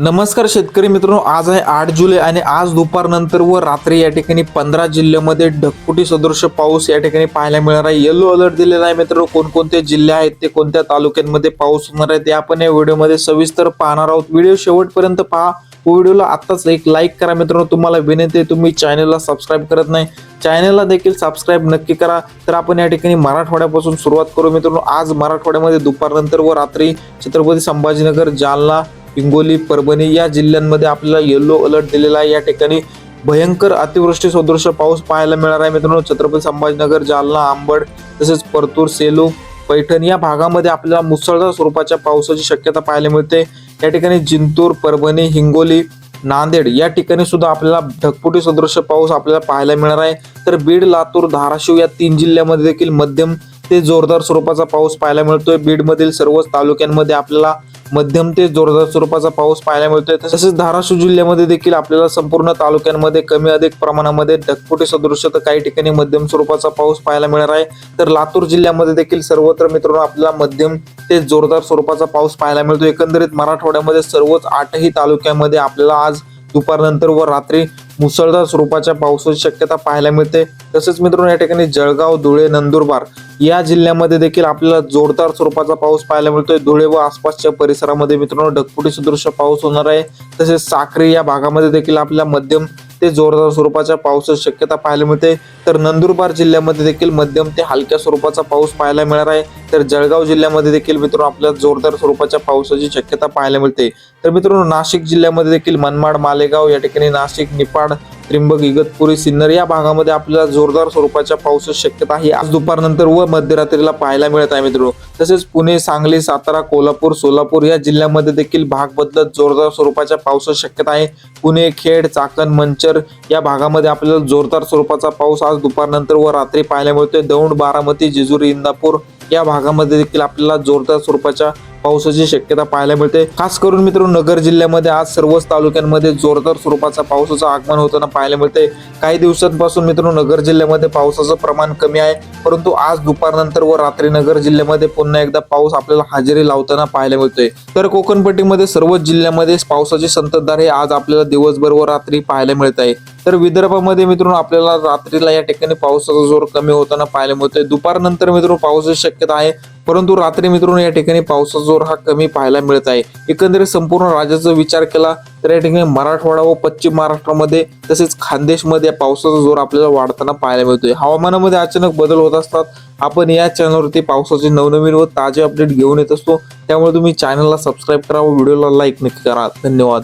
नमस्कार शेतकरी मित्रांनो आज आहे आठ जुलै आणि आज दुपारनंतर व रात्री या ठिकाणी पंधरा जिल्ह्यामध्ये ढकपुटी सदृश पाऊस या ठिकाणी पाहायला मिळणार आहे. येलो अलर्ट दिलेला आहे मित्रांनो कोणकोणते जिल्हे आहेत ते कोणत्या तालुक्यांमध्ये पाऊस होणार आहे ते आपण या व्हिडिओमध्ये सविस्तर पाहणार आहोत. व्हिडिओ शेवटपर्यंत पहा व्हिडिओला आत्ताच एक लाईक करा मित्रांनो. तुम्हाला विनंती आहे तुम्ही चॅनलला सबस्क्राईब करत नाही चॅनलला देखील सबस्क्राईब नक्की करा. तर आपण या ठिकाणी मराठवाड्यापासून सुरुवात करू मित्रांनो. आज मराठवाड्यामध्ये दुपारनंतर व रात्री छत्रपती संभाजीनगर जालना हिंगोली परभणी या जिल्ह्यांमध्ये आपल्याला येलो अलर्ट दिलेला आहे. या ठिकाणी भयंकर अतिवृष्टी सदृश पाऊस पाहायला मिळणार आहे. मित्रांनो छत्रपती संभाजीनगर जालना आंबड तसेच परतूर सेलू पैठण या भागामध्ये आपल्याला मुसळधार स्वरूपाच्या पावसाची शक्यता पाहायला मिळते. या ठिकाणी जिंतूर परभणी हिंगोली नांदेड या ठिकाणी सुद्धा आपल्याला ढगफुटी सदृश पाऊस आपल्याला पाहायला मिळणार आहे. तर बीड लातूर धाराशिव या तीन जिल्ह्यामध्ये देखील मध्यम ते जोरदार स्वरूपाचा पाऊस पाहायला मिळतोय. बीडमधील सर्वच तालुक्यांमध्ये आपल्याला मध्यम ते जोरदार स्वरूपाचा पाऊस पाहायला मिळतोय. तसेच धाराशिव जिल्ह्यामध्ये देखील आपल्याला संपूर्ण तालुक्यांमध्ये कमी अधिक प्रमाणामध्ये ढगफुटी सदृश तर काही ठिकाणी मध्यम स्वरूपाचा पाऊस पाहायला मिळणार आहे. तर लातूर जिल्ह्यामध्ये देखील सर्वत्र मित्रांनो आपल्याला मध्यम ते जोरदार स्वरूपाचा पाऊस पाहायला मिळतो एकंदरीत मराठवाड्यामध्ये सर्वच आठही तालुक्यामध्ये आपल्याला आज दुपारनंतर व रात्री मुसळधार स्वरूपाच्या पावसाची शक्यता पाहायला मिळते. तसेच मित्रांनो या ठिकाणी जळगाव धुळे नंदुरबार या जिल्ह्यामध्ये देखील आपल्याला जोरदार स्वरूपाचा पाऊस पाहायला मिळतोय. धुळे व आसपासच्या परिसरामध्ये मित्रांनो ढगफुटी सदृश पाऊस होणार आहे. तसेच साक्री या भागामध्ये देखील आपल्याला मध्यम ते जोरदार स्वरूपाच्या पावसाची शक्यता पाहायला मिळते. तर नंदुरबार जिल्ह्यामध्ये देखील मध्यम ते हलक्या स्वरूपाचा पाऊस पाहायला मिळणार आहे. तर जळगाव जिल्ह्यामध्ये देखील मित्रांनो आपल्याला जोरदार स्वरूपाच्या पावसाची शक्यता पाहायला मिळते. तर मित्रांनो नाशिक जिल्ह्यामध्ये देखील मनमाड मालेगाव या ठिकाणी नाशिक निपाड त्रिंबक इगतपुरी सिन्नर या भागामध्ये आपल्याला जोरदार स्वरूपाच्या पावसाची शक्यता आहे. आज दुपारनंतर व मध्यरात्रीला पाहायला मिळत आहे मित्रांनो. तसेच पुणे सांगली सातारा कोल्हापूर सोलापूर या जिल्ह्यामध्ये देखील भाग बदलत जोरदार स्वरूपाच्या पावसाची शक्यता आहे. पुणे खेड चाकण मंचर या भागामध्ये आपल्याला जोरदार स्वरूपाचा पाऊस आज दुपारनंतर व रात्री पाहायला मिळतोय. दौंड बारामती जेजुरी इंदापूर या भागामध्ये देखील आपल्याला जोरदार स्वरूपाच्या पावसाची शक्यता पाहायला मिळते. खास करून मित्रांनो नगर जिल्ह्यामध्ये आज सर्वच तालुक्यांमध्ये जोरदार स्वरूपाचा पावसाचं आगमन होताना पाहायला मिळते. काही दिवसांपासून मित्रांनो नगर जिल्ह्यामध्ये पावसाचं प्रमाण कमी आहे. परंतु आज दुपारनंतर व रात्री नगर जिल्ह्यामध्ये पुन्हा एकदा पाऊस आपल्याला हजेरी लावताना पाहायला मिळतोय. तर कोकणपट्टीमध्ये सर्वच जिल्ह्यामध्ये पावसाची संततधार हे आज आपल्याला दिवसभर व रात्री पाहायला मिळत आहे. तर विदर्भामध्ये मित्रांनो आपल्याला रात्रीला या ठिकाणी पावसाचा जोर कमी होताना पाहायला मिळतोय. दुपारनंतर मित्रांनो पावसाची शक्यता आहे. परंतु रात्री मित्रांनो या ठिकाणी पावसाचा जोर हा कमी पाहायला मिळत आहे. एकंदरीत संपूर्ण राज्याचा विचार केला तर या ठिकाणी मराठवाडा व पश्चिम महाराष्ट्रामध्ये तसेच खानदेशमध्ये पावसाचा जोर आपल्याला वाढताना पाहायला मिळतोय. हवामानामध्ये अचानक बदल होत असतात. आपण या चॅनलवरती पावसाचे नवनवीन व ताजे अपडेट घेऊन येत असतो. त्यामुळे तुम्ही चॅनलला सबस्क्राईब करा व व्हिडिओला लाईक नक्की करा. धन्यवाद.